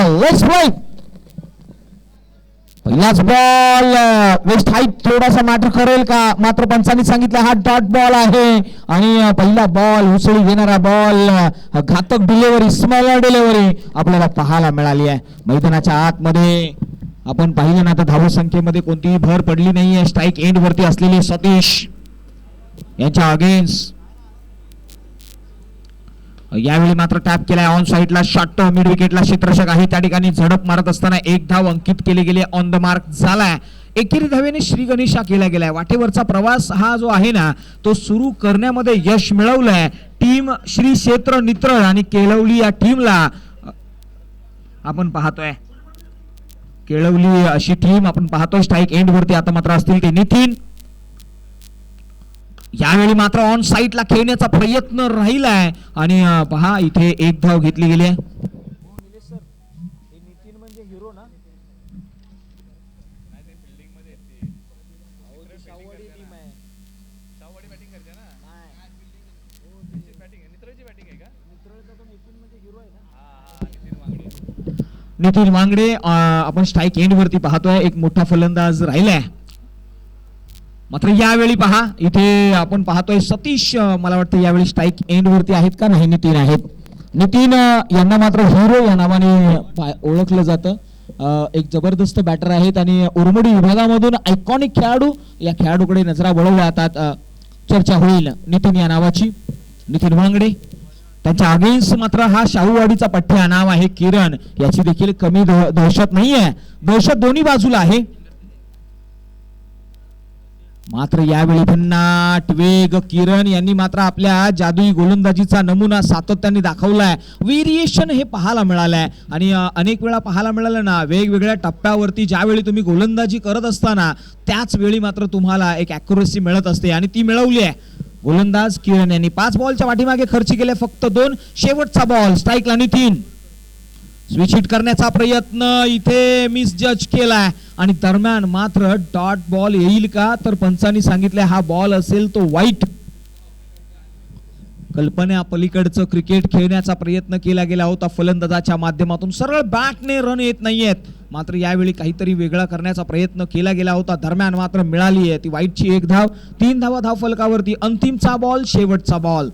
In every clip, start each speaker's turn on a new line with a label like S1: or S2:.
S1: ball. Let's play. पहिलाच ball waist height थोडासा matter करेल का मात्र पंचांनी सांगितलं हा डॉट बॉल आहे आणि पहिला बॉल उसळी घेणारा बॉल घातक डिलेवरी स्मॉलर डिलेवरी आपल्याला पाहायला मिळाली आहे मैदानाच्या आतमध्ये आपण पाहिलं ना तर धाव संख्येमध्ये कोणतीही भर पडली नाहीये स्ट्राईक एंड वरती असलेले सतीश यांच्या अगेन्स्ट यावेळी मात्र टॅप केलाय ऑन साईडला शॉर्ट मिड विकेटला क्षेत्ररक्षक आहे. त्या ठिकाणी झडप मारत असताना एक धाव अंकित केली गेली. ऑन द मार्क झालाय. एकेरी धावेने श्री गणेश केला गेलाय. वाटेवरचा प्रवास हा जो आहे ना तो सुरू करण्यामध्ये यश मिळवलंय. टीम श्री क्षेत्र नित्र आणि केळवली या टीमला आपण पाहतोय. केळवली अशी टीम आपण पाहतोय. स्ट्राईक एंड वरती आता मात्र असतील ते नितीन. यावेळी मात्र ऑन साईटला खेळण्याचा प्रयत्न राहिलाय. आणि पहा इथे एक धाव घेतली गेली आहे. नितीन वांगडे आपण स्ट्राईक एंड वरती पाहतोय. एक मोठा फलंदाज राहिलाय. मात्र यावेळी पहा इथे आपण पाहतोय सतीश मला वाटतं यावेळी स्ट्राईक एंड वरती आहेत का नाही नितीन आहेत. नितीन यांना मात्र हिरो या नावाने ओळखलं जातं. एक जबरदस्त बॅटर आहेत आणि उरमडी विभागामधून आयकॉनिक खेळाडू या खेळाडूकडे नजरा वळवल्या जातात. चर्चा होईल नितीन या नावाची. नितीन वांगडे त्यांच्या अगेन्स्ट मात्र हा शाहूवाडीचा पठ्ठ्या नाव आहे किरण. याची देखील कमी दहशत नाही आहे दहशत दोन्ही बाजूला आहे. मात्र यावेळी भन्नाट वेग किरण यांनी मात्र आपल्या जादुई गोलंदाजीचा नमुना सातत्याने दाखवलाय. व्हेरिएशन हे पाहायला मिळालंय. आणि अनेक वेळा पाहायला मिळालं ना वेगवेगळ्या टप्प्यावरती ज्यावेळी तुम्ही गोलंदाजी करत असताना त्याच वेळी मात्र तुम्हाला एक अॅक्युरेसी मिळत असते आणि ती मिळवली आहे. गोलंदाज किरण यांनी पाच बॉलच्या पाठीमागे खर्च केले फक्त दोन. शेवटचा बॉल स्ट्राईकला नितीन. स्विचिट करण्याचा प्रयत्न इथे मिस जज केलाय. आणि दरम्यान मात्र डॉट बॉल येईल का? तर पंचांनी सांगितलं हा बॉल असेल तो वाईट कल्पना पलीकडचं क्रिकेट खेळण्याचा प्रयत्न केला गेला होता फलंदाजाच्या माध्यमातून. सरळ बॅटने रन येत नाहीयेत. मात्र यावेळी काहीतरी वेगळा करण्याचा प्रयत्न केला गेला होता. दरम्यान मात्र मिळाली आहे ती वाईटची एक धाव. तीन धावा धाव फलकावरती. अंतिमचा बॉल शेवटचा बॉल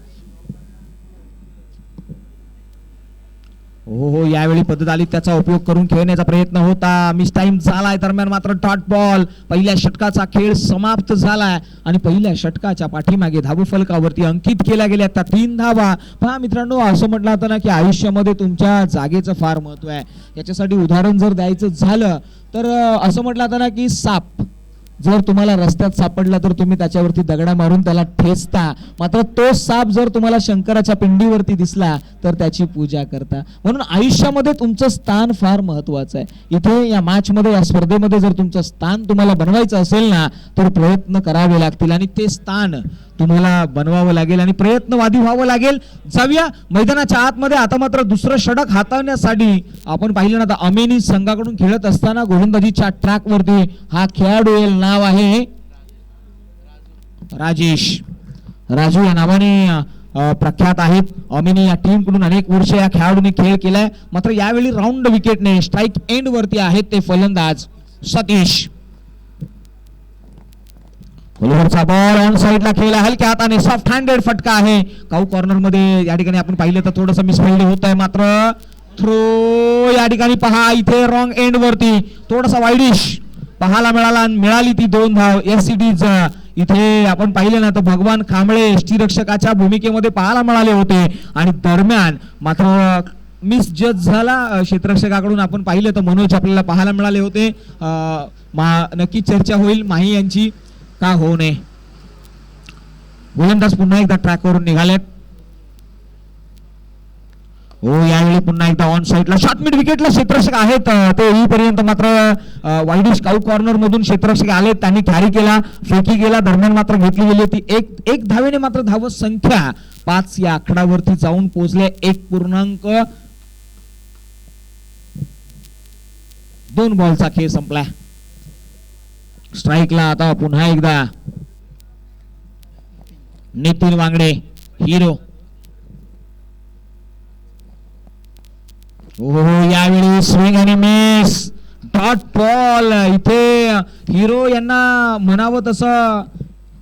S1: हो हो यावेळी पद्धत आली त्याचा उपयोग करून खेळण्याचा प्रयत्न होता. मिस टाइम झालाय दरम्यान मात्र डॉट बॉल पहिल्या षटकाचा खेळ समाप्त झालाय. आणि पहिल्या षटकाच्या पाठीमागे धाबू फलकावरती अंकित केल्या गेल्या त्या तीन धावा. पहा मित्रांनो असं म्हटलं होतं ना की आयुष्यामध्ये तुमच्या जागेचं फार महत्त्व आहे. याच्यासाठी उदाहरण जर द्यायचं झालं तर असं म्हटलं होतं ना की साप. जर तुम्हाला रस्त्यात सापडला तर तुम्ही त्याच्यावरती दगडा मारून त्याला ठेचता. मात्र तो साप जर तुम्हाला शंकराच्या पिंडीवरती दिसला तर त्याची पूजा करता. म्हणून आयुष्यामध्ये तुमचं स्थान फार महत्वाचं आहे. इथे या मॅचमध्ये या स्पर्धेमध्ये जर तुमचं स्थान तुम्हाला बनवायचं असेल ना तर प्रयत्न करावे लागतील. आणि ते स्थान तुम्हाला बनवावं लागेल आणि प्रयत्नवादी व्हावं लागेल. जाऊया मैदानाच्या आतमध्ये. आता मात्र दुसरं षडक हाताळण्यासाठी आपण पाहिलं ना आता अमेनी संघाकडून खेळत असताना गोलंदाजीच्या ट्रॅकवरती हा खेळाडू नाव आहे राजेश. राजू या नावाने प्रख्यात आहेत. अमिनी या टीमकडून अनेक वर्ष या खेळाडूने खेळ केलाय. मात्र यावेळी राऊंड विकेटने स्ट्राईक एंड वरती आहेत ते फलंदाज सतीश. ओव्हरचा बॉल ऑन साईडला खेळला. हलक्या हाताने सॉफ्ट हँडेड फटका आहे. काऊ कॉर्नरमध्ये या ठिकाणी आपण पाहिलं तर थोडस मिसफिल्ड होत आहे मात्र. थ्रो या ठिकाणी पहा. इथे रॉंग एंड वरती. थोडासा वाईडिश पाहायला मिळाला. मिळाली ती दोन धाव. एस इथे आपण पाहिले ना तर भगवान कांबळे रक्षकाच्या भूमिकेमध्ये पाहायला मिळाले होते. आणि दरम्यान मात्र मिस जज झाला. क्षेत्ररक्षकाकडून आपण पाहिलं तर मनोज आपल्याला पाहायला मिळाले होते. अ, मा नक्की चर्चा होईल. माही यांची का होऊ नये? गोलंदाज पुन्हा एकदा ट्रॅक वरून निघालेत. हो यावेळी पुन्हा एकदा ऑन साईडला शॉर्ट मिड विकेटला क्षेत्ररक्षक आहेत. ते येईपर्यंत मात्र वाईड काऊ कॉर्नर मधून क्षेत्ररक्षक आले त्यांनी कॅरी केला फेकी गेला दरम्यान मात्र घेतली गेली होती. एक एक धावेने मात्र धावत संख्या पाच या आकडावरती जाऊन पोहोचले. एक पूर्णांक. दोन बॉलचा खेळ संपलाय. स्ट्राईकला आता पुन्हा एकदा. नितीन वांगडे हिरो हो यावेळी स्विंग आणि मिस डॉट बॉल इथे हिरो यांना म्हणावं तसं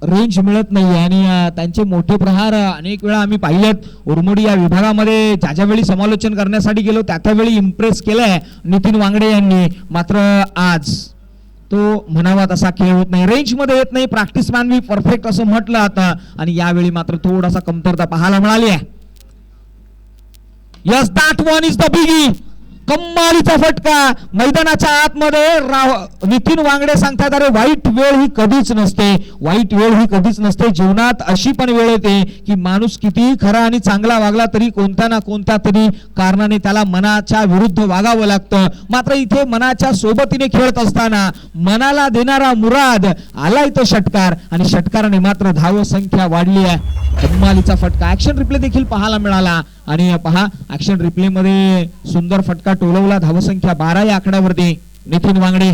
S1: रेंज मिळत नाही आणि त्यांचे मोठे प्रहार अनेक वेळा आम्ही पाहिलेत. उर्मडी या विभागामध्ये ज्या ज्या वेळी समालोचन करण्यासाठी गेलो त्या त्यावेळी इम्प्रेस केलंय नितीन वांगडे यांनी. मात्र आज तो म्हणावा तसा खेळ होत नाही. रेंजमध्ये येत नाही. प्रॅक्टिस मानवी परफेक्ट असं म्हटलं आता. आणि यावेळी मात्र थोडासा कमतरता पाहायला मिळाली आहे. Yes that one is the biggie कम्मालीचा फटका. मैदानाच्या आतमध्ये राव नितीन वांगडे सांगतात अरे वाईट वेळ ही कधीच नसते. वाईट वेळ ही कधीच नसते. जीवनात अशी पण वेळ येते की माणूस कितीही खरा आणि चांगला वागला तरी कोणत्या ना कोणत्या तरी कारणाने त्याला मनाच्या विरुद्ध वागावं लागतं. मात्र इथे मनाच्या सोबतीने खेळत असताना मनाला देणारा मुराद आला इथं षटकार आणि षटकाराने मात्र धाव संख्या वाढली आहे. कम्मालीचा फटका. ऍक्शन रिप्ले देखील पाहायला मिळाला. आणि पहा ऍक्शन रिप्ले मध्ये सुंदर फटका टोलवला. धावसंख्या बारा या आकड्यावरती. नितीन वांगडे.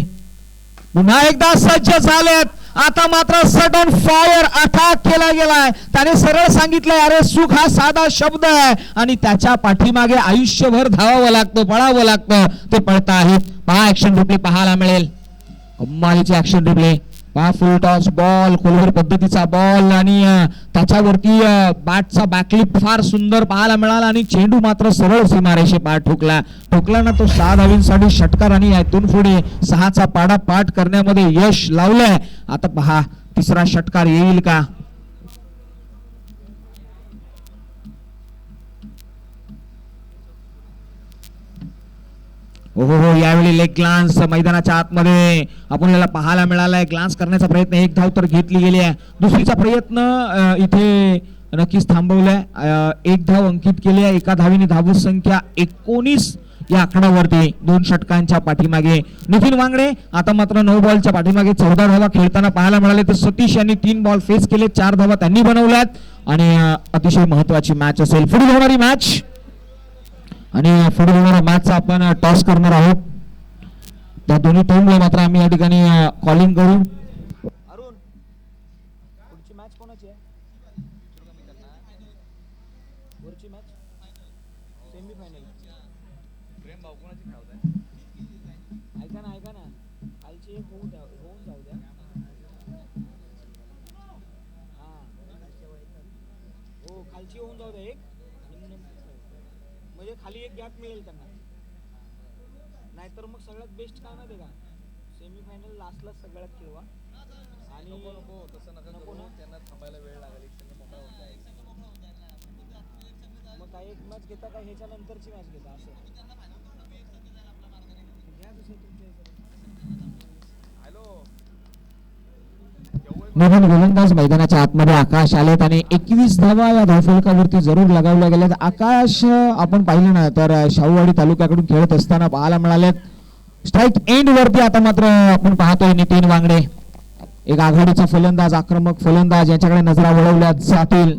S1: पुन्हा एकदा सज्ज झालेत. आता मात्र सडन फायर अटॅक केला गेलाय. त्याने सरळ सांगितलंय अरे सुख हा साधा शब्द आहे. आणि त्याच्या पाठीमागे आयुष्यभर धावावं लागतं पळावं लागतं. ते पळता आहेत पहा ऍक्शन रिप्ले पाहायला मिळेल. कम्मालीचे ऍक्शन रिप्ले हा फुल टॉस बॉल खोलवर पद्धतीचा बॉल आणि त्याच्यावरती बॅटचा बॅकलिप फार सुंदर पाहायला मिळाला आणि चेंडू मात्र सरळ सीमारेषे पार ठोकला. ठोकला ना तो सहा धावींसाठी षटकार आणि यातून पुढे सहाचा पाडा पाठ करण्यामध्ये यश लावलंय. आता पहा तिसरा षटकार येईल का? हो हो यावेळी लेग ग्लान्स मैदानाच्या आतमध्ये आपल्याला पाहायला मिळालाय. ग्लान्स करण्याचा प्रयत्न एक धाव तर घेतली गेली आहे. दुसरीचा प्रयत्न इथे नक्कीच थांबवलाय. एक धाव अंकित केली आहे. एका धावीने धावू संख्या एकोणीस या आकड्यावरती दोन षटकांच्या पाठीमागे. नितीन वांगडे आता मात्र नऊ बॉलच्या पाठीमागे चौदा धावा खेळताना पाहायला मिळाले तर सतीश यांनी तीन बॉल फेस केले चार धावा त्यांनी बनवल्यात. आणि अतिशय महत्वाची मॅच असेल. पुढे होणारी मॅच आणि पुढे होणारा मॅचचा आपण टॉस करणार आहोत. त्या दोन्ही टीमला मात्र आम्ही या ठिकाणी कॉलिंग करू
S2: अरुण पुढची मॅच कोणाची आहे पुढची मॅच सेमी फायनल ऐका ना ऐका ना कालची एक होऊ द्या होऊन जाऊ द्या हा हो खालची होऊन जाऊ द्या एक आणि नंतर- म्हणजे खाली एक गॅप मिळेल त्यांना नाहीतर मग सगळ्यात बेस्ट काय माहिती आहे का? सेमी फायनल लास्टला सगळ्यात खेळवा आणि
S3: नको नको तसं नका
S2: नको ना?
S3: त्यांना थांबायला वेळ लागेल एक संघ मोकळा होऊन जाईल.
S2: मग काय एक मॅच घेता का? ह्याच्या नंतरची मॅच घेता असं. घ्या दुसरं तुमच्या ह्याच्यावर.
S3: हॅलो.
S1: नवीन गोलंदाज मैदानाच्या आतमध्ये आकाश आलेत आणि एकवीस धावा या धावफलकावरती जरूर लगावल्या गेल्यात. आकाश आपण पाहिलं ना तर शाहूवाडी तालुक्याकडून खेळत असताना पाहायला मिळालेत. स्ट्राईक एंड वरती आता मात्र आपण पाहतोय नितीन वांगडे. एक आघाडीचा फलंदाज आक्रमक फलंदाज याच्याकडे नजरा वळवल्या जातील.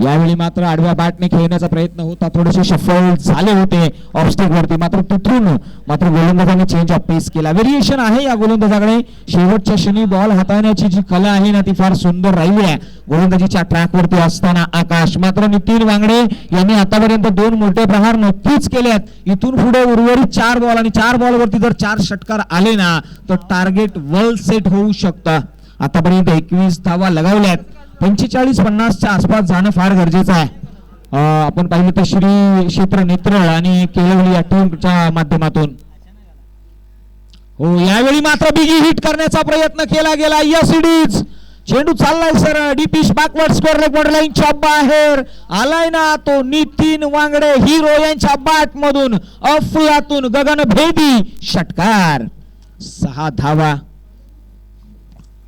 S1: यावेळी मात्र आडव्या बॅटने खेळण्याचा प्रयत्न होता. थोडेसे सफल झाले होते. ऑफस्टिक वरती मात्र तिथून मात्र गोलंदाजाने चेंज ऑफ पेस केला. व्हेरिएशन आहे या गोलंदाजाकडे. शेवटच्या क्षणी बॉल हाताळण्याची जी कला आहे ना ती फार सुंदर राहिली आहे. गोलंदाजीच्या ट्रॅक वरती असताना आकाश मात्र नितीन वांगडे यांनी आतापर्यंत दोन मोठे प्रहार नक्कीच केलेत. इथून पुढे उर्वरित चार बॉल आणि चार बॉल वरती जर चार षटकार आले ना तर टार्गेट वेल सेट होऊ शकतं. आतापर्यंत एकवीस धावा लगावल्यात. पंचेचाळीस पन्नासच्या आसपास जाणं फार गरजेचं आहे. आपण पाहिलं तर श्री क्षेत्र नेत्रळ आणि केलवली या टीमच्या माध्यमातून. हो यावेळी मात्र बिगी हिट करण्याचा प्रयत्न केला गेला. यस इट इज चेंडू चाललाय sir. Deepish backward square record लाईनच्या बाहेर. आलाय ना तो नितीन वांगडे हिरो यांच्या बॅट मधून. अफलातून गगनभेदी षटकार. सहा धावा.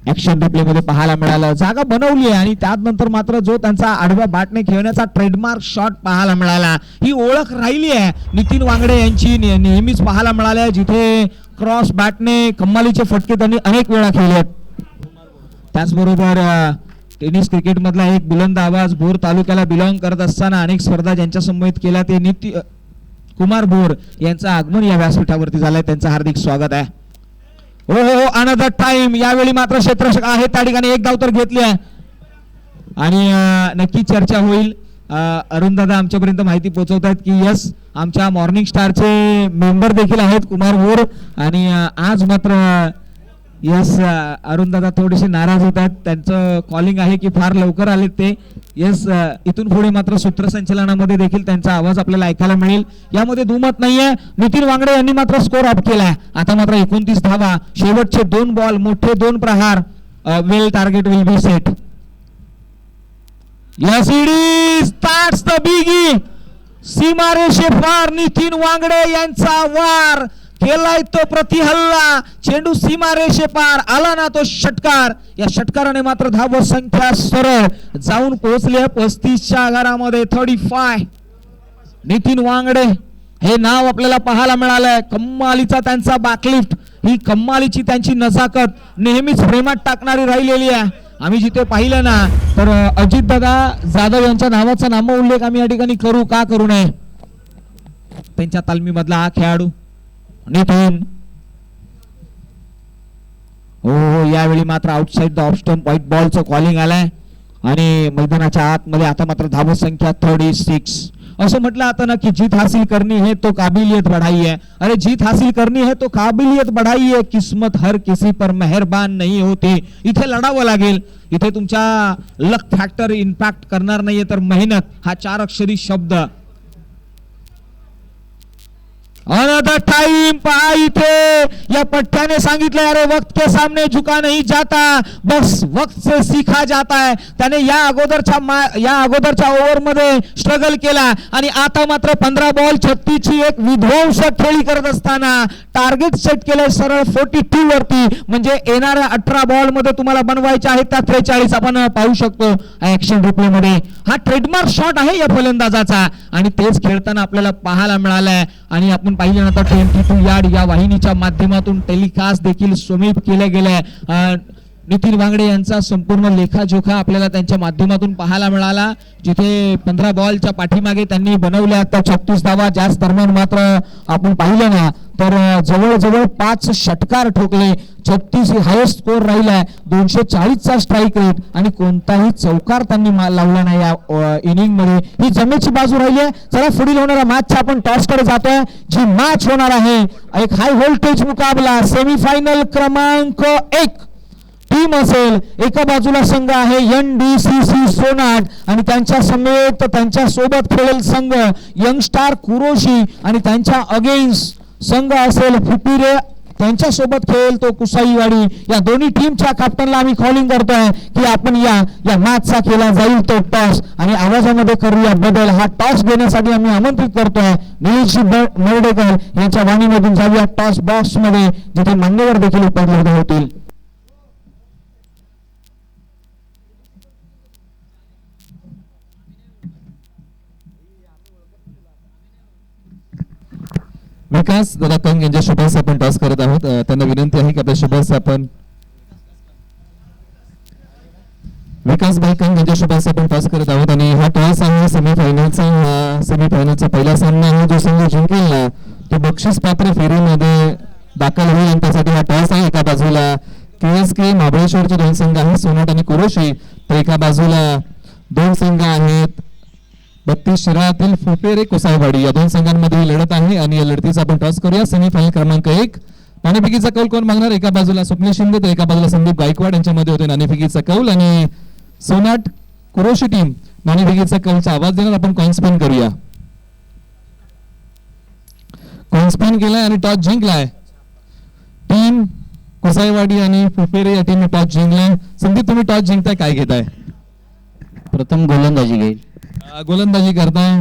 S1: ऍक्शन रिप्ले मध्ये पाहायला मिळालं. जागा बनवली आहे आणि त्यानंतर मात्र जो त्यांचा आडव्या बाटने खेळण्याचा ट्रेडमार्क शॉट पाहायला मिळाला. ही ओळख राहिली आहे. नितीन वांगडे यांची ने- नेहमीच पाहायला मिळाली आहे जिथे क्रॉस बॅटने कम्मालीचे फटके त्यांनी अनेक वेळा खेळलेत त्याचबरोबर टेनिस क्रिकेटमधला एक बुलंद आवाज भोर तालुक्याला बिलॉंग करत असताना अनेक स्पर्धा ज्यांच्या समोर केल्या ते निती कुमार भोर यांचं आगमन या व्यासपीठावरती झालंय. त्यांचं हार्दिक स्वागत आहे. हो हो हो अनदर टाइम यावेळी मात्र क्षेत्ररक्षक आहे त्या ठिकाणी एक धाव तर घेतली आहे. आणि नक्की चर्चा होईल. अरुण दादा आमच्यापर्यंत माहिती पोहोचवत आहेत की यस आमच्या मॉर्निंग स्टारचे मेंबर देखील आहेत कुमार मोर आणि आज मात्र यस अरुणदादा uh, थोडेसे नाराज होत आहेत त्यांचं कॉलिंग आहे की फार लवकर आले ते. येस uh, इथून पुढे मात्र सूत्रसंचलनामध्ये देखील त्यांचा आवाज आपल्याला ऐकायला मिळेल. यामध्ये दुमत नाहीये. नितीन वांगडे यांनी मात्र स्कोर अप केलाय. आता मात्र एकोणतीस धावा. शेवटचे दोन बॉल मोठे दोन प्रहार well target will be set Yes, it is. फार नितीन वांगडे यांचा वार. केलाय तो प्रतिहल्ला चेंडू सीमारेषेपार आला ना तो षटकार. या षटकाराने मात्र धाव संख्या सरळ जाऊन पोहोचली पस्तीसच्या आगारामध्ये. Thirty five. नितीन वांगडे हे नाव आपल्याला पाहायला मिळालंय. कम्मालीचा त्यांचा बॅकलिफ्ट ही कम्मालीची त्यांची नजाकत. नेहमीच प्रेमात टाकणारी राहिलेली आहे. आम्ही जिथे पाहिलं ना तर अजित दादा जाधव यांच्या नावाचा नाम उल्लेख आम्ही या ठिकाणी करू. का करू नये? त्यांच्या तालमीमधला हा खेळाडू. नितीन. हो हो यावेळी मात्र outside the off stump wide बॉलचं calling आलंय. आणि मैदानाच्या आतमध्ये आता मात्र धाव संख्या थर्टी सिक्स असं म्हटलं आता ना की जीत हासिल करनी है तो काबिलियत बढ़ाई है अरे जीत हासिल करनी है तो काबिलियत बढ़ाई है किस्मत हर किसी पर मेहरबान नाही होती. इथे लढावं लागेल. इथे तुमच्या लक फॅक्टर इम्पॅक्ट करणार नाहीये तर मेहनत हा चार अक्षरी शब्द. टाइम पहा इथे. या पट्ट्याने सांगितलं अरे वक्त के सामने झुका नहीं जाता. बस वक्त से सीखा जाता है त्याने या अगोदरच्या या अगोदरच्या ओव्हरमध्ये स्ट्रगल केला. आणि आता मात्र पंधरा बॉल छत्तीसची एक विध्वंसक खेळी करत असताना टार्गेट सेट केलंय सरळ फोर्टी टू वरती. म्हणजे येणाऱ्या अठरा बॉलमध्ये तुम्हाला बनवायचे आहेत त्या त्रेचाळीस. आपण पाहू शकतो ऍक्शन रिप्ले मध्ये. हा ट्रेडमार्क शॉट आहे या फलंदाजाचा. आणि तेच खेळताना आपल्याला पाहायला मिळालाय. आणि आपण पाहिलं आता ट्वेंटी टू यार्ड या वाहिनीच्या माध्यमातून टेलिकास्ट देखील समीप केले गेले नितीन वांगडे यांचा संपूर्ण लेखाजोखा आपल्याला त्यांच्या माध्यमातून पाहायला मिळाला. जिथे पंधरा बॉलच्या पाठीमागे त्यांनी बनवल्या त्या छत्तीस धावा ज्याच दरम्यान मात्र आपण पाहिलं ना तर जवळजवळ पाच षटकार ठोकले. छत्तीस हायेस्ट स्कोर राहिलाय. दोनशे चाळीसचा स्ट्राईक रेट आणि कोणताही चौकार त्यांनी मा- लावला नाही या इनिंगमध्ये ही जमेची बाजू राहिली आहे चला पुढील होणाऱ्या मॅचच्या आपण टॉसकडे जातोय. जी मॅच होणार आहे एक हाय व्होल्टेज मुकाबला सेमीफायनल क्रमांक एक. टीम असेल एका बाजूला संघ आहे एन डी सी सी सोनाट आणि त्यांच्या समेत त्यांच्यासोबत खेळेल संघ यंग स्टार कुरोशी आणि त्यांच्या अगेन्स्ट संघ असेल फुपिरे त्यांच्यासोबत खेळेल तो कुसाईवाडी. या दोन्ही टीमच्या कॅप्टनला आम्ही कॉलिंग करतोय की आपण या या मॅचचा केला जाईल तो टॉस आणि आवाजामध्ये करूया बदल. हा टॉस घेण्यासाठी आम्ही आमंत्रित करतोय. निलेशजी ब- मर्डेकर यांच्या वाणीमधून जाऊया टॉस बॉक्समध्ये जिथे मान्यवर देखील उपलब्ध होतील.
S4: विकास दादा कंग यांच्या शुभास आपण टॉस करत आहोत. त्यांना विनंती आहे की आपल्या शुभास आपण विकास भाई कंग यांच्या शुभास आपण टॉस करत आहोत. आणि हा टॉस आहे सेमीफायनलचा सेमीफायनलचा पहिला सामना आहे. जो संघ जिंकेल ना तो बक्षीस पात्र फेरीमध्ये दाखल होईल. आणि त्यासाठी हा टॉस आहे एका बाजूला. के एस के महाबळेश्वरचे दोन संघ आहेत सोनाट आणि कुरोशी. तर एका बाजूला दोन संघ आहेत. बत्तीस शहरातील फुपेरे कोसाईवाडी या दोन संघांमध्ये ही लढत आहे आणि या लढतीचा आपण टॉस करूया. सेमीफायनल क्रमांक एक. नाणेफिकीचा कौल कोण मागणार? एका बाजूला स्वप्नील शिंदे तर एका बाजूला संदीप गायकवाड. यांच्यामध्ये होते नाणेफिकीचा कौल आणि सोनाट कुरोशी टीम नाणेफिकीचा कौलचा आवाज देणार. आपण कॉइन स्पिन करूया. कॉइन स्पिन केलाय आणि टॉस जिंकलाय. टीम कोसाईवाडी आणि फुफेरे या टीमने टॉस जिंकलाय. संदीप तुम्ही टॉस जिंकताय काय घेताय?
S5: प्रथम गोलंदाजी घेईल.
S4: गोलंदाजी करताय.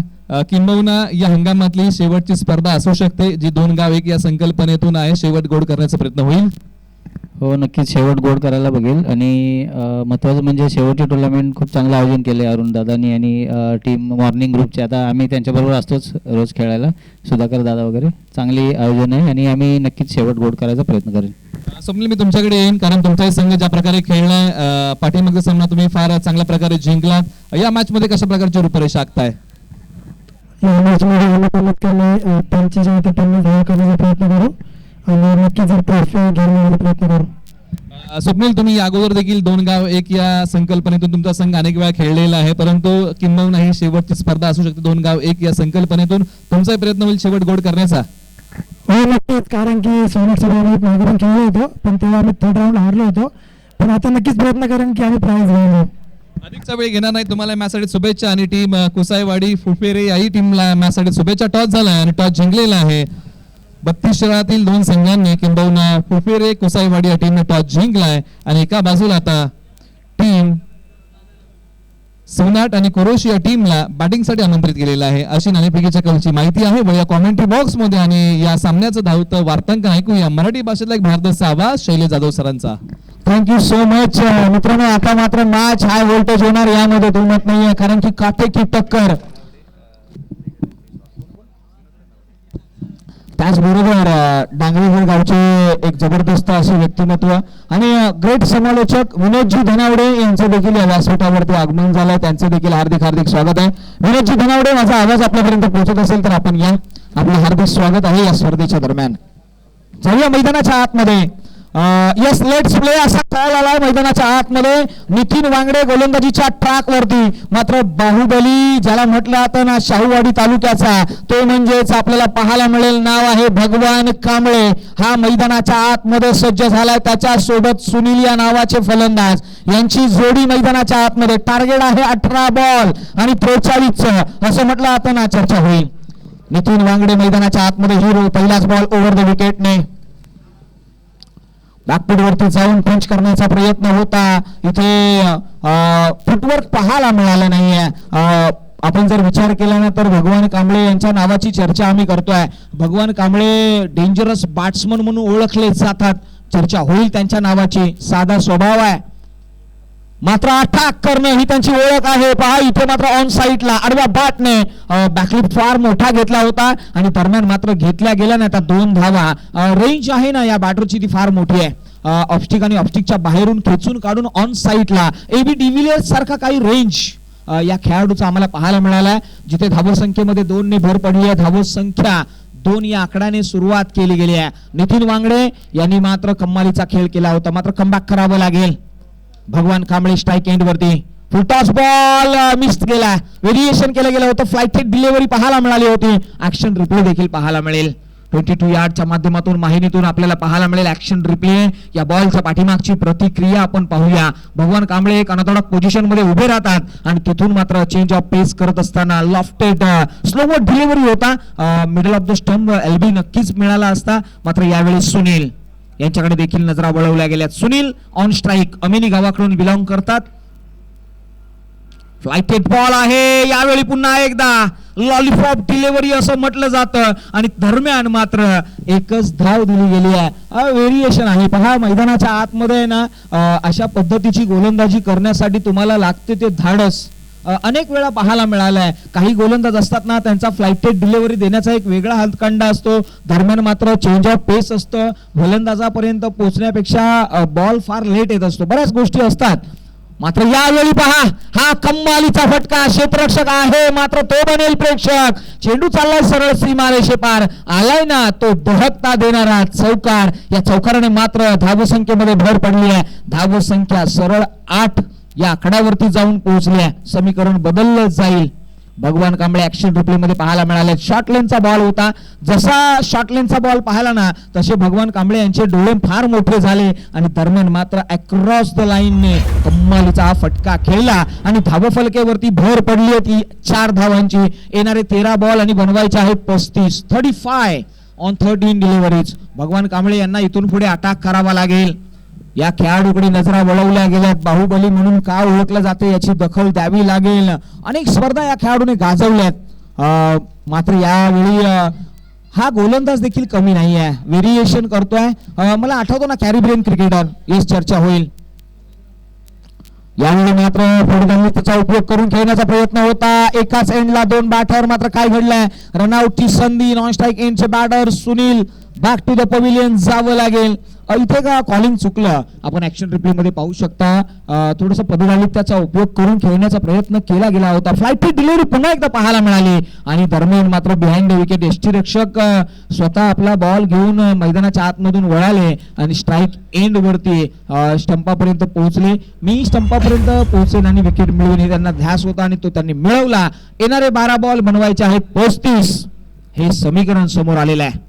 S4: किंबहुना या हंगामातली शेवटची स्पर्धा असू शकते जी दोन गाव एक या संकल्पनेतून आहे. शेवट गोड करण्याचा प्रयत्न होईल.
S5: हो नक्कीच. शेवट गोड करायला बघेल. आणि महत्त्वाचं म्हणजे शेवटचे टुर्नामेंट खूप चांगलं आयोजन केले अरुण दादानी आणि टीम मॉर्निंग ग्रुपचे आता आम्ही त्यांच्याबरोबर असतोच रोज खेळायला. सुधाकर दादा वगैरे. चांगली आयोजन आहे आणि आम्ही नक्कीच शेवट गोड करायचा प्रयत्न करेन.
S4: अ, स्वप्नील मी तुमच्याकडे येईन कारण तुमचाही संघ ज्या प्रकारे खेळलाय पाठीमागचा सामना तुम्ही फार चांगल्या प्रकारे जिंकलात. या मॅच मध्ये कशा प्रकारची रूपरेषा आखताय?
S6: या मॅचमध्ये आम्ही कमीत कमी अ, पंचेचाळीस ते पन्नास धावा करण्याचा प्रयत्न करू. आणि प्रयत्न करू.
S4: स्वप्नील तुम्ही अगोदर देखील दोन गाव एक या संकल्पनेतून तुमचा संघ अनेक वेळा खेळलेला आहे परंतु किंबहुना ही शेवटची स्पर्धा असू शकते दोन गाव एक या संकल्पनेतून. तुमचाही प्रयत्न होईल शेवट गोड करण्याचा?
S6: हो नक्कीच कारण की सोनेट पण खेळलो होतो पण तेव्हा आम्ही थर्ड राऊंड हारलो होतो. पण आता नक्कीच प्रयत्न करेन की आम्ही प्राईज घेऊन
S4: अधिकचा वेळ घेणार नाही तुम्हाला मॅचसाठी शुभेच्छा आणि टीम कुसाईवाडी फुफेरे याही टीमला मॅचसाठी शुभेच्छा. टॉस झाला आणि टॉस जिंकलेला आहे. बत्तीस शहरातील दोन संघांनी किंबहुना फुफेरे कुसाईवाडी या टीमने टॉस जिंकलाय आणि एका बाजूला आता टीम सोनाट आणि कुरोश या टीमला बॅटिंगसाठी आमंत्रित केलेलं आहे. अशी नाणेफेकीच्या कलची माहिती आहे. व या कॉमेंट्री बॉक्समध्ये आणि या सामन्याचं धावतं वार्तांकन ऐकूया. मराठी भाषेतला एक भारदस्त आवाज शैले जाधव सरांचा.
S1: थँक्यू सो मच मित्रांनो आता मात्र मॅच हाय व्होल्टेज होणार. यामध्ये दुमत नाहीये कारण की काटे की टक्कर. त्याचबरोबर अ, गावचे एक जबरदस्त असे व्यक्तिमत्व आणि ग्रेट समालोचक विनोदजी धनावडे यांचं देखील या व्यासपीठावरती आगमन झालंय. त्यांचं देखील हार्दिक हार्दिक स्वागत आहे. विनोदजी धनावडे माझा आवाज आपल्यापर्यंत पोहोचत असेल तर आपण या. आपलं हार्दिक स्वागत आहे या स्पर्धेच्या दरम्यान. जाऊया मैदानाच्या आतमध्ये. यस लेट्स प्ले असा कॉल आलाय मैदानाच्या आतमध्ये. नितीन वांगडे गोलंदाजीच्या ट्रॅक वरती मात्र बाहुबली ज्याला म्हटलं आता ना शाहूवाडी तालुक्याचा तो म्हणजेच आपल्याला पाहायला मिळेल नाव आहे भगवान कांबळे. हा मैदानाच्या आतमध्ये सज्ज झालाय. त्याच्या सोबत सुनील या नावाचे फलंदाज. यांची जोडी मैदानाच्या आतमध्ये. टार्गेट आहे अठरा बॉल आणि त्रेचाळीस असं म्हटलं आता ना चर्चा होईल. नितीन वांगडे मैदानाच्या आतमध्ये हिरो पहिलाच बॉल ओव्हर द विकेटने वरती जाऊन पंच करण्याचा प्रयत्न होता. इथे फुटवर्क पाहायला मिळालं नाहीये. आपण जर विचार केला ना तर भगवान कांबळे यांच्या नावाची चर्चा आम्ही करतोय. भगवान कांबळे डेंजरस बॅट्समन म्हणून ओळखले जातात. चर्चा होईल त्यांच्या नावाची. साधा स्वभाव आहे. मात्र अटॅक करणं ही त्यांची ओळख आहे. पहा इथे मात्र ऑन साईडला आडव्या बॅटने बॅकलिप फार मोठा घेतला होता आणि दरम्यान मात्र घेतल्या गेल्या ना त्या दोन धावा. रेंज आहे ना या बॅटरची ती फार मोठी आहे. ऑप्स्टिक आणि ऑप्स्टिकच्या बाहेरून खेचून काढून ऑन साईटला एबी डिव्हिलियर्स सारखा काही रेंज या खेळाडूचा आम्हाला पाहायला मिळाला जिथे धावसंख्येमध्ये संख्येमध्ये दोन ने भर पडली आहे. धावसंख्या दोन या आकड्याने सुरुवात केली गेली आहे. नितीन वांगडे यांनी मात्र कम्मालीचा खेळ केला होता. मात्र कमबॅक करावं लागेल. भगवान कांबळे स्ट्राईक एंड वरती. फुलटॉस बॉल मिस केला व्हेरिएशन केलं गेलं होतं. फ्लाइटेड डिलिव्हरी पाहायला मिळाली होती. ऍक्शन रिप्ले देखील पाहायला मिळेल. ट्वेंटी टू यार्डच्या माध्यमातून माहिनीतून आपल्याला पाहायला मिळेल ऍक्शन रिप्ले या बॉलच्या पाठीमागची प्रतिक्रिया आपण पाहूया. भगवान कांबळे एक अनथोडक पोझिशनमध्ये उभे राहतात आणि तिथून मात्र चेंज ऑफ पेस करत असताना लॉफ्टेड स्लोवर डिलिव्हरी होता. Middle of the stump LB नक्कीच मिळाला असता. मात्र यावेळी सुनील यांच्याकडे देखील नजरा वळवल्या गेल्यात. सुनील ऑन स्ट्राईक अमिनी गावाकडून बिलॉंग करतात. फ्लायटेड बॉल आहे. यावेळी पुन्हा एकदा लॉलीपॉप डिलेवरी असं म्हटलं जातं. आणि दरम्यान मात्र एकच धाव दिली गेली आहे. व्हेरिएशन आहे. पहा मैदानाच्या आतमध्ये ना अशा पद्धतीची गोलंदाजी करण्यासाठी तुम्हाला लागते ते धाडस. अनेक वेळा पाहायला मिळालाय. काही गोलंदाज असतात ना त्यांचा फ्लाइटेड डिलिव्हरी देण्याचा एक वेगळा हातकांडा असतो. दरम्यान मात्र चेंज ऑफ पेस असतं. गोलंदाजापर्यंत पोहोचण्यापेक्षा बॉल फार लेट येत असतो. बऱ्याच गोष्टी असतात. मात्र यावेळी पहा हा कम्मालीचा फटका क्षेत्ररक्षक आहे. मात्र तो बनेल प्रेक्षक. चेंडू चाललाय सरळ सीमारेषे पार. आलाय ना तो दहकता देणारा चौकार. या चौकाराने मात्र धावसंख्येमध्ये भर पडली आहे. धावसंख्या सरळ आठ. या आकड्यावरती जाऊन पोहोचल्या. समीकरण बदललं जाईल. भगवान कांबळे ऍक्शन रिप्लेमध्ये पाहायला मिळाले. शॉर्ट लेनचा बॉल होता. जसा शॉर्ट लेनचा बॉल पाहिला ना तसे भगवान कांबळे यांचे डोळे फार मोठे झाले. आणि दरम्यान मात्र अक्रॉस द लाईनने कम्मालीचा हा फटका खेळला. आणि धावफलकेवरती भर पडली आहे ती चार धावांची. येणारे तेरा बॉल आणि बनवायचे आहेत पस्तीस. Thirty five on thirteen deliveries Bhagwan Kamble यांना इथून पुढे अटॅक करावा लागेल. या खेळाडूकडे नजरा वळवल्या गेल्यात. बाहुबली म्हणून का ओळखलं जाते याची दखल द्यावी लागेल. अनेक स्पर्धा या खेळाडूने गाजवल्यात. मात्र यावेळी हा गोलंदाज देखील कमी नाही आहे व्हेरिएशन करतोय मला आठवतो ना कॅरिबियन क्रिकेटर. येस चर्चा होईल. यावेळी मात्र फडणवीसचा उपयोग करून खेळण्याचा प्रयत्न होता. एकाच एंडला दोन बॅटर मात्र काय घडलंय? रनआउटची संधी non strike एंडचे batter Sunil. Back to the pavilion जावं लागेल. इथे का कॉलिंग चुकलं? आपण ऍक्शन रिप्लेमध्ये पाहू शकता. थोडस पदलालित्याचा उपयोग करून खेळण्याचा प्रयत्न केला गेला होता. फ्लाईटची डिलिव्हरी पुन्हा एकदा पाहायला मिळाली. आणि दरम्यान मात्र बिहाइंड द विकेट एसटी रक्षक स्वतः आपला बॉल घेऊन मैदानाच्या आतमधून वळाले आणि स्ट्राईक एंड वरती स्टंपापर्यंत पोहोचले. मी स्टंपापर्यंत पोहोचेन आणि विकेट मिळवून हे त्यांना ध्यास होता आणि तो त्यांनी मिळवला. येणारे बारा बॉल बनवायचे आहेत. पस्तीस. हे समीकरण समोर आलेलं आहे.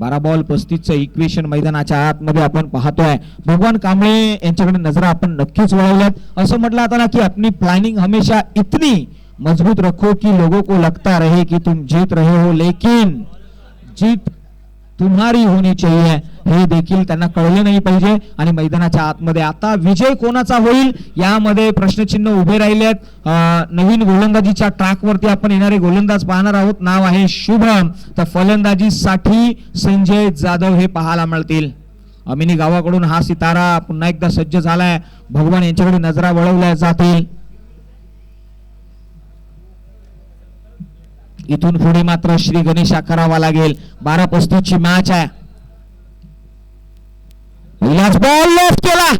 S1: बारा बॉल पस्तीसचं इक्वेशन मैदानाच्या आतमध्ये आपण पाहतोय. भगवान कांबळे यांच्याकडे नजरा आपण नक्कीच वळवल्यात. असं म्हटलं आता ना की आपली प्लॅनिंग हमेशा इतनी मजबूत रखो की लोगों को लगता रहे कि तुम जीत रहे हो. लेकिन जीत तुम्हारी होनी चाहिए. हे देखील त्यांना कळलं नाही पाहिजे. आणि मैदानाच्या आतमध्ये आता विजय कोणाचा होईल यामध्ये प्रश्नचिन्ह उभे राहिले आहेत नवीन गोलंदाजीच्या ट्रॅकवरती आपण येणारे गोलंदाज पाहणार आहोत. नाव आहे शुभम. तर फलंदाजीसाठी संजय जाधव हे पाहायला मिळतील. अमिनी गावाकडून हा सितारा पुन्हा एकदा सज्ज झालाय. भगवान यांच्याकडे नजरा वळवल्या जातील. इथून पुढे मात्र श्री गणेशा करावा लागेल. बारा पस्तीसची मॅच आहे. विलास बॉल लॉस केला.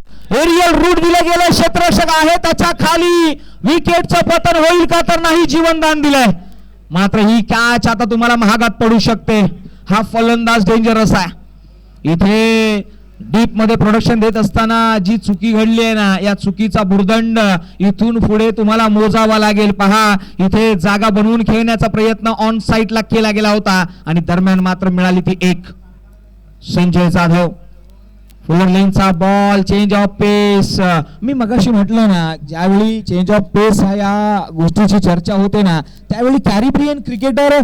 S1: एरियल रूट दिलं गेलं क्षेत्ररक्षक आहे त्याच्याखाली विकेटचं पतन होईल का तर नाही जीवनदान दिलंय. मात्र ही कॅच आता तुम्हाला महागात पडू शकते. हा फलंदाज डेंजरस आहे. इथे डीपमध्ये प्रोडक्शन देत असताना जी चुकी घडली आहे ना या चुकीचा भुर्दंड इथून पुढे तुम्हाला मोजावा लागेल. पहा इथे जागा बनवून खेळण्याचा प्रयत्न ऑन साईटला केला गेला होता आणि दरम्यान मात्र मिळाली ती एक. संजय जाधव. फुलर लेनचा बॉल चेंज ऑफ पेस मी मगाशी म्हटलं ना ज्यावेळी चेंज ऑफ पेस हा या गोष्टीची चर्चा होते ना त्यावेळी कॅरिबियन क्रिकेटर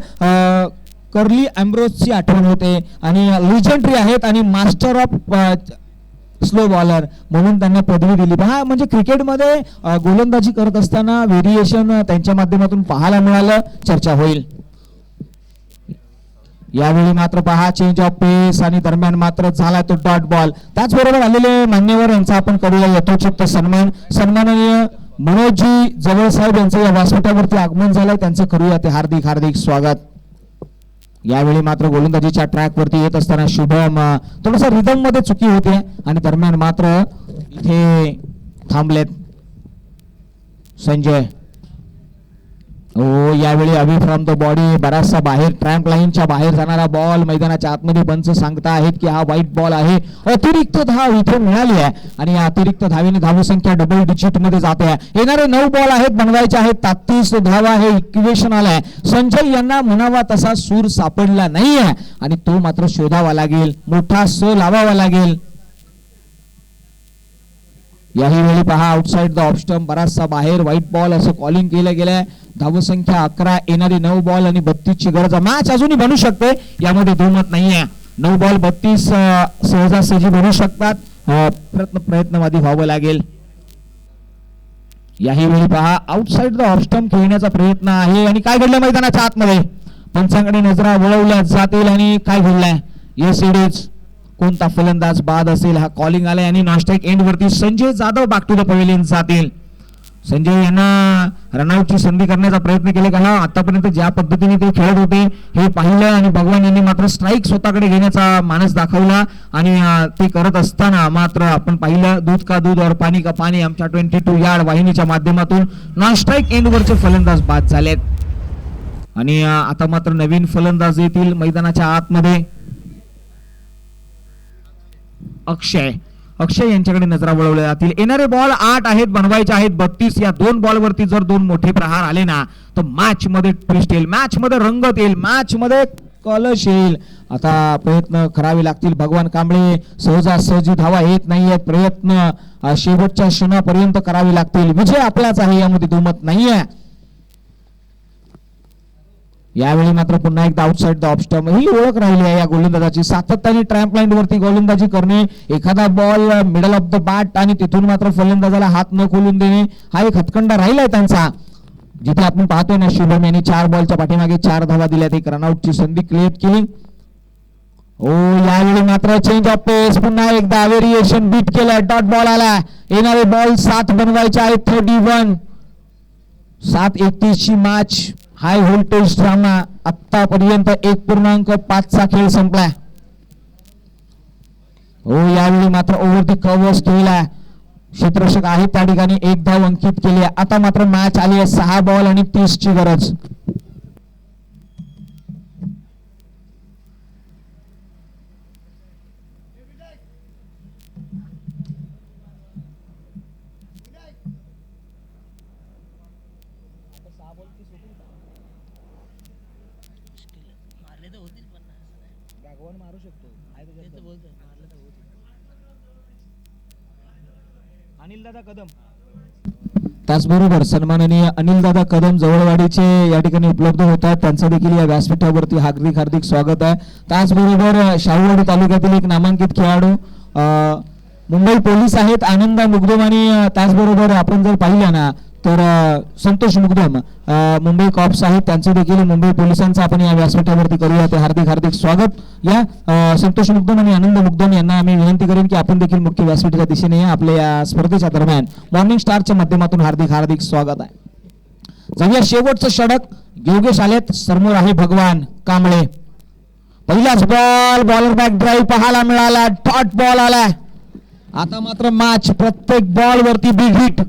S1: कर्ली अँब्रोजची आठवण होते. आणि लिजंडरी आहेत आणि मास्टर ऑफ स्लो बॉलर म्हणून त्यांना पदवी दिली. हा म्हणजे क्रिकेटमध्ये गोलंदाजी करत असताना व्हेरिएशन त्यांच्या माध्यमातून पाहायला मिळालं चर्चा होईल. यावेळी मात्र पहा चेंज ऑफ पेस आणि दरम्यान मात्र झाला तो डॉट बॉल त्याचबरोबर आलेले मान्यवर यांचा आपण करूया यथोचित सन्मान. सन्माननीय मनोजी जवळ साहेब यांचं या व्यासपीठावरती आगमन झालंय त्यांचं करूया ते हार्दिक हार्दिक स्वागत. यावेळी मात्र गोलंदाजीच्या ट्रॅकवरती येत असताना शुभम थोडासा थोडंसं रिदममध्ये चुकी होते आणि दरम्यान मात्र इथे थांबलेत. संजय. ओ यावेळी अवी फ्रॉम द बॉडी बराचसा बाहेर ट्रॅम्प लाईनच्या बाहेर जाणारा बॉल मैदानाच्या आतमध्ये पंच सांगता आहेत की हा व्हाईट बॉल आहे. अतिरिक्त धाव इथे मिळाली आहे. आणि या अतिरिक्त धावीने धावी संख्या डबल डिजिटमध्ये जाते येणारे नऊ बॉल आहेत बनवायचे आहेत. तात्तीस धावा हे इक्वेशन आलाय संजय यांना म्हणावा तसा सूर सापडला नाहीये. आणि तो मात्र शोधावा लागेल मोठा स लावावा लागेल. याही वेळी पहा आउटसाइड द ऑफस्टम बराचसा बाहेर व्हाईट बॉल असं कॉलिंग केलं गेलंय. धावसंख्या अकरा येणारी नऊ बॉल आणि बत्तीसची गरज मॅच अजूनही बनू शकते यामध्ये दुमत नाहीये. नऊ बॉल बत्तीस सहजासहजी बनू शकतात. प्रयत्न प्रयत्नवादी व्हावं लागेल. याही वेळी पहा आउटसाइड द ऑफस्टम खेळण्याचा प्रयत्न आहे आणि काय घडलं मैदानाच्या आतमध्ये? पंचांकडे नजरा वळवल्या जातील आणि काय घडलंय? येस इट कोणता फलंदाज बाद असेल हा कॉलिंग आलाय आणि नॉस्टॅक एंड वरती Sanjay Jadhav back to the pavilion जातील. संजय यांना रनआउटची संधी करण्याचा प्रयत्न केला का हा आतापर्यंत ज्या पद्धतीने ते खेळत होते हे पाहिलं आणि भगवान यांनी मात्र स्ट्राईक स्वतःकडे घेण्याचा मानस दाखवला. आणि ते करत असताना मात्र आपण पाहिलं दूध का दूध और पाणी का पाणी आमच्या ट्वेंटी टू यार्ड वाहिनीच्या माध्यमातून नॉन स्ट्राईक एंडवरचे फलंदाज बाद झालेत. आणि आता मात्र नवीन फलंदाज येतील मैदानाच्या आतमध्ये. अक्षय. अक्षय यांच्याकडे नजरा वळवल्या जातील. येणारे बॉल आठ आहेत बनवायचे आहेत. बत्तीस या दोन बॉलवरती जर दोन मोठे प्रहार आले ना तर मॅच मध्ये ट्विस्ट येईल. मॅच मध्ये रंगत येईल. मॅच मध्ये कलश येईल. आता प्रयत्न करावे लागतील. भगवान कांबळे सहजासहजी धावा येत नाहीयेत. प्रयत्न शेवटच्या क्षणापर्यंत करावे लागतील. विजय आपलाच आहे यामध्ये दुमत नाहीये. यावेळी मात्र पुन्हा एकदा आउटसाइड द ऑप्स्टम ही ओळख राहिली आहे या गोलंदाजाची. सातत्याने ट्रॅम्प लाईन वरती गोलंदाजी करणे एखादा ball middle of the bat आणि तिथून मात्र फलंदाजाला हात न खोलून देणे हा एक हतकंडा राहिलाय त्यांचा. जिथे आपण पाहतोय ना शुभम यांनी चार बॉलच्या पाठीमागे चार धावा दिल्यात एक रनआउटची संधी क्रिएट केली. ओ यावेळी मात्र चेंज ऑफ पेस पुन्हा एकदा व्हेरिएशन बीट केलं डॉट बॉल आला. येणारे बॉल सात बनवायचे आहेत थर्टी वन सात एकतीस ची मॅच हाय व्होल्टेज ड्रामा आतापर्यंत एक पूर्णांक पाचचा खेळ संपलाय. हो यावेळी मात्र ओव्हर दी कव्हर्स खेळला क्षेत्ररक्षक आहेत त्या ठिकाणी एक धाव अंकित केली आता मात्र मॅच आली आहे. सहा बॉल आणि तीस ची गरज
S2: मारले तर होतील पण बॅगवन मारू शकतो. बोलतोय मारले तर होतील अनिल दादा कदम.
S1: त्याचबरोबर सन्माननीय अनिलदादा कदम जवळवाडीचे या ठिकाणी उपलब्ध होतात. त्यांचं देखील या व्यासपीठावरती हार्दिक हार्दिक स्वागत आहे. त्याचबरोबर शाहूवाडी तालुक्यातील एक नामांकित खेळाडू अ, मुंबई पोलीस आहेत. आनंद मुगदम आणि त्याचबरोबर आपण जर पाहिलं ना तर संतोष मुगदम मुंबई कॉप्स आहेत. त्यांचं देखील मुंबई पोलिसांचं आपण या व्यासपीठावरती करूया. ते हार्दिक हार्दिक स्वागत. या संतोष मुगदम आणि आनंद मुगदम यांना आम्ही विनंती करेन की आपण देखील मुख्य व्यासपीठाच्या दिशेने या आपल्या या स्पर्धेच्या दरम्यान मॉर्निंग स्टारच्या माध्यमातून हार्दिक हार्दिक स्वागत आहे. जाऊया शेवटचं षडक. योगेश आलेत. समोर आहे भगवान कांबळे. पहिलाच बॉल बॉलर बॅक ड्राईव्ह पाहायला मिळाला. डॉट बॉल आलाय. आता मात्र मॅच प्रत्येक बॉल वरती big hit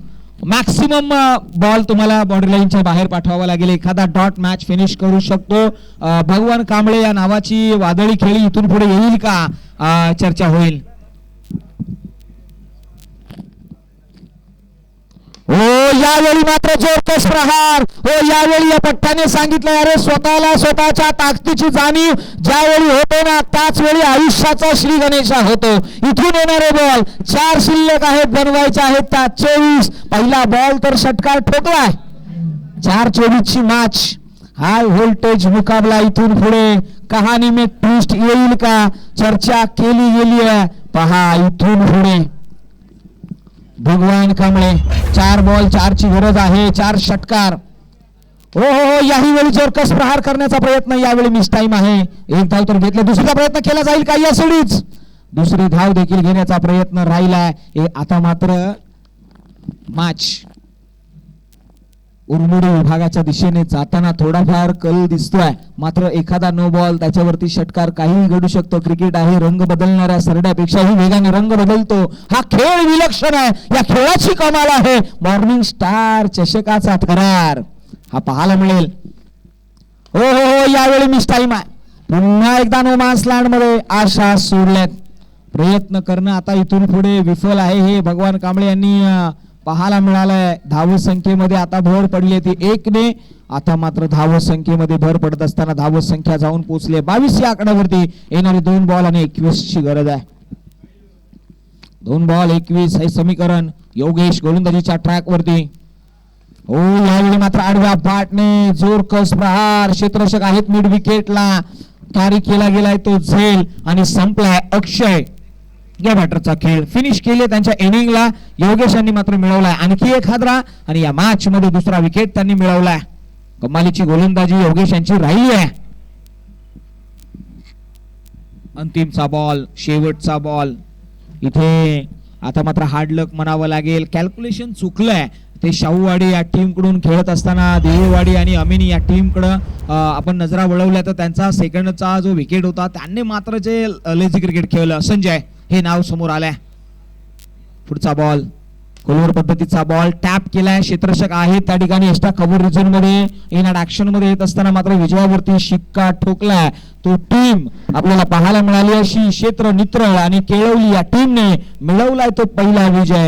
S1: maximum ball uh, तुम्हाला बॉर्डर लाईनच्या बाहेर पाठवावा लागेल. एखादा डॉट मॅच फिनिश करू शकतो. Uh, भगवान कांबळे या नावाची वादळी खेळी इथून पुढे येईल का? Uh, चर्चा होईल. हो यावेळी मात्र जोरकस प्रहार. हो यावेळी या पट्ट्याने सांगितलं अरे स्वतःला स्वतःच्या ताकदीची जाणीव ज्यावेळी होते ना त्याच वेळी आयुष्याचा श्री गणेशा होतो. इथून येणारे बॉल चार शिल्लक आहेत बनवायचे आहेत त्या चोवीस. पहिला बॉल तर षटकार ठोकलाय. चार चोवीस ची मॅच हाय व्होल्टेज मुकाबला इथून पुढे. कहाणी मे ट्विस्ट येईल का? चर्चा केली गेली आहे. पहा इथून पुढे. भगवान कांबळे चार बॉल चारची गरज आहे चार षटकार. हो हो हो याही वेळी जोरकस प्रहार करण्याचा प्रयत्न यावेळी मिस टाइम आहे. एक धाव तर घेतला दुसरा प्रयत्न केला जाईल का? या सोडीच दुसरी धाव देखील घेण्याचा प्रयत्न राहिलाय. हे आता मात्र मॅच उरमुडी विभागाच्या दिशेने जाताना थोडाफार कल दिसतोय. मात्र एखादा नो बॉल त्याच्यावरती षटकार काहीही घडू शकतो. क्रिकेट आहे रंग बदलणाऱ्या सरड्यापेक्षाही वेगाने रंग बदलतो. हा खेळ विलक्षण आहे. या खेळाची कमाल आहे. मॉर्निंग स्टार चषकाचा थरार हा पाहायला मिळेल. हो हो हो यावेळी मिस टाईम आहे पुन्हा एकदा नो मान्स लँडमध्ये आशा सोडल्यात. प्रयत्न करणं आता इथून पुढे विफल आहे हे भगवान कांबळे यांनी पाहायला मिळालंय. धाव संख्येमध्ये आता भर पडली आहे ती एकने. आता मात्र धाव संख्येमध्ये भर पडत असताना धाव संख्या जाऊन पोहोचली बावीस या आकड्यावरती येणारी दोन बॉल आणि एकवीस ची गरज आहे. दोन बॉल एकवीस हे समीकरण योगेश गोलंदाजीच्या ट्रॅकवरती हो यावेळी मात्र आडव्या बाटने जोर कस प्रहार. क्षेत्रषक आहेत मिड विकेटला कार्य केला गेलाय तो झेल आणि संपलाय अक्षय. या बॅटरचा खेळ फिनिश केले. त्यांच्या इनिंगला योगेशांनी मात्र मिळवलाय. आणखी एक हादरा आणि या मॅच मध्ये दुसरा विकेट त्यांनी मिळवलाय. कमालीची गोलंदाजी योगेश यांची राहिली आहे. अंतिमचा बॉल शेवटचा बॉल इथे आता मात्र हार्ड लक म्हणावं लागेल. कॅल्क्युलेशन चुकलंय. ते शाहूवाडी या टीमकडून खेळत असताना देहवाडी आणि अमिनी या टीमकडं आपण नजरा वळवल्या. तर त्यांचा सेकंडचा जो विकेट होता त्यांनी मात्र जे लेझी क्रिकेट खेळलं. संजय हे नाव समोर आलंय. पुढचा बॉल कोलवर पद्धतीचा बॉल टॅप केलाय. क्षेत्रशक आहे. त्या ठिकाणी एक्स्ट्रा कव्हर रिझनमध्ये येणार. ऍक्शनमध्ये येत असताना मात्र विजयावरती शिक्का ठोकलाय. तो टीम आपल्याला पाहायला मिळाली अशी क्षेत्र नित्रळ आणि केळवली या टीमने मिळवलाय तो पहिला विजय.